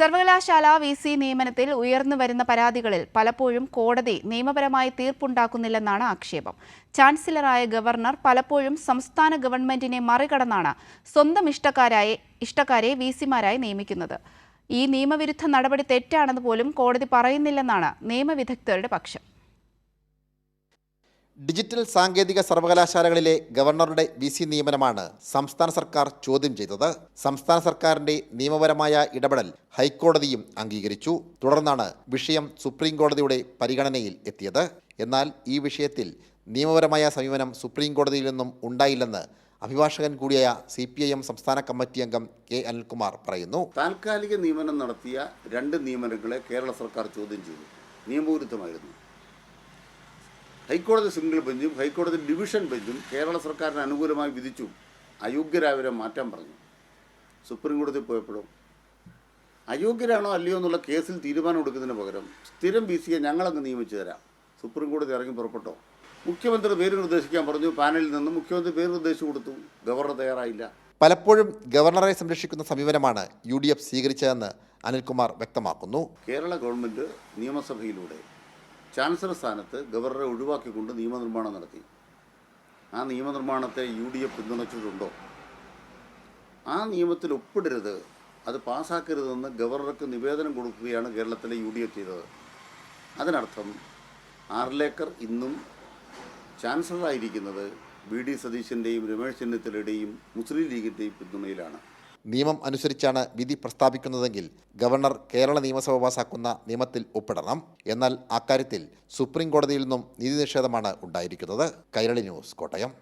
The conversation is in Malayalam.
സർവകലാശാല വി സി നിയമനത്തിൽ ഉയർന്നു വരുന്ന പരാതികളിൽ പലപ്പോഴും കോടതി നിയമപരമായി തീർപ്പുണ്ടാക്കുന്നില്ലെന്നാണ് ആക്ഷേപം. ചാൻസലറായ ഗവർണർ പലപ്പോഴും സംസ്ഥാന ഗവൺമെന്റിനെ മറികടന്നാണ് സ്വന്തം ഇഷ്ടക്കാരായി ഇഷ്ടക്കാരെ വി സിമാരായി നിയമിക്കുന്നത്. ഈ നിയമവിരുദ്ധ നടപടി തെറ്റാണെന്ന് പോലും കോടതി പറയുന്നില്ലെന്നാണ് നിയമവിദഗ്ധരുടെ പക്ഷം. ഡിജിറ്റൽ സാങ്കേതിക സർവകലാശാലകളിലെ ഗവർണറുടെ വി സി നിയമനമാണ് സംസ്ഥാന സർക്കാർ ചോദ്യം ചെയ്തത്. സംസ്ഥാന സർക്കാരിന്റെ നിയമപരമായ ഇടപെടൽ ഹൈക്കോടതിയും അംഗീകരിച്ചു. തുടർന്നാണ് വിഷയം സുപ്രീം കോടതിയുടെ പരിഗണനയിൽ എത്തിയത്. എന്നാൽ ഈ വിഷയത്തിൽ നിയമപരമായ സമീപനം സുപ്രീം കോടതിയിൽ നിന്നും ഉണ്ടായില്ലെന്ന് അഭിഭാഷകൻ കൂടിയായ സി പി ഐ എം സംസ്ഥാന കമ്മിറ്റി അംഗം കെ അനിൽകുമാർ പറയുന്നു. താൽക്കാലിക നിയമനം നടത്തിയ രണ്ട് നിയമനങ്ങളെ കേരള സർക്കാർ ചോദ്യം ചെയ്തു. നിയമവിരുദ്ധമായിരുന്നു. ഹൈക്കോടതി സിംഗിൾ ബെഞ്ചും ഹൈക്കോടതി ഡിവിഷൻ ബെഞ്ചും കേരള സർക്കാരിന് അനുകൂലമായി വിധിച്ചു. അയോഗ്യരായവരെ മാറ്റാൻ പറഞ്ഞു. സുപ്രീം കോടതി പോയപ്പോഴും അയോഗ്യരാണോ അല്ലയോ എന്നുള്ള കേസിൽ തീരുമാനം എടുക്കുന്നതിന് പകരം സ്ഥിരം ബി സിയെ ഞങ്ങളങ്ങ് നിയമിച്ചു തരാം. സുപ്രീം കോടതി ഇറങ്ങി പുറപ്പെട്ടോ. മുഖ്യമന്ത്രി പേര് നിർദ്ദേശിക്കാൻ പറഞ്ഞു. പാനലിൽ നിന്ന് മുഖ്യമന്ത്രി പേര് നിർദ്ദേശിച്ചു കൊടുത്തു. ഗവർണർ തയ്യാറായില്ല. പലപ്പോഴും ഗവർണറെ സംരക്ഷിക്കുന്ന സമീപനമാണ് യു ഡി എഫ് സ്വീകരിച്ചതെന്ന് അനിൽകുമാർ വ്യക്തമാക്കുന്നു. കേരള ഗവൺമെന്റ് നിയമസഭയിലൂടെ ചാൻസലർ സ്ഥാനത്ത് ഗവർണറെ ഒഴിവാക്കിക്കൊണ്ട് നിയമനിർമ്മാണം നടത്തി. ആ നിയമനിർമ്മാണത്തെ യു ഡി എഫ് പിന്തുണച്ചിട്ടുണ്ടോ? ആ നിയമത്തിൽ ഒപ്പിടരുത്. അത് പാസ്സാക്കരുതെന്ന് ഗവർണർക്ക് നിവേദനം കൊടുക്കുകയാണ് കേരളത്തിലെ യു ഡി എഫ് ചെയ്തത്. അതിനർത്ഥം ആർലേക്കർ ഇന്നും ചാൻസലറായിരിക്കുന്നത് വി ഡി സതീശന്റെയും രമേശ് ചെന്നിത്തലയുടെയും മുസ്ലിം ലീഗിന്റെയും പിന്തുണയിലാണ്. നിയമം അനുസരിച്ചാണ് വിധി പ്രസ്താവിക്കുന്നതെങ്കിൽ ഗവർണർ കേരള നിയമസഭ പാസാക്കുന്ന നിയമത്തിൽ ഒപ്പിടണം എന്നാൽ അക്കാര്യത്തിൽ സുപ്രീം കോടതിയിൽ നിന്നും നീതി നിഷേധമാണ് ഉണ്ടായിരിക്കുന്നത്. കൈരളി ന്യൂസ് കോട്ടയം.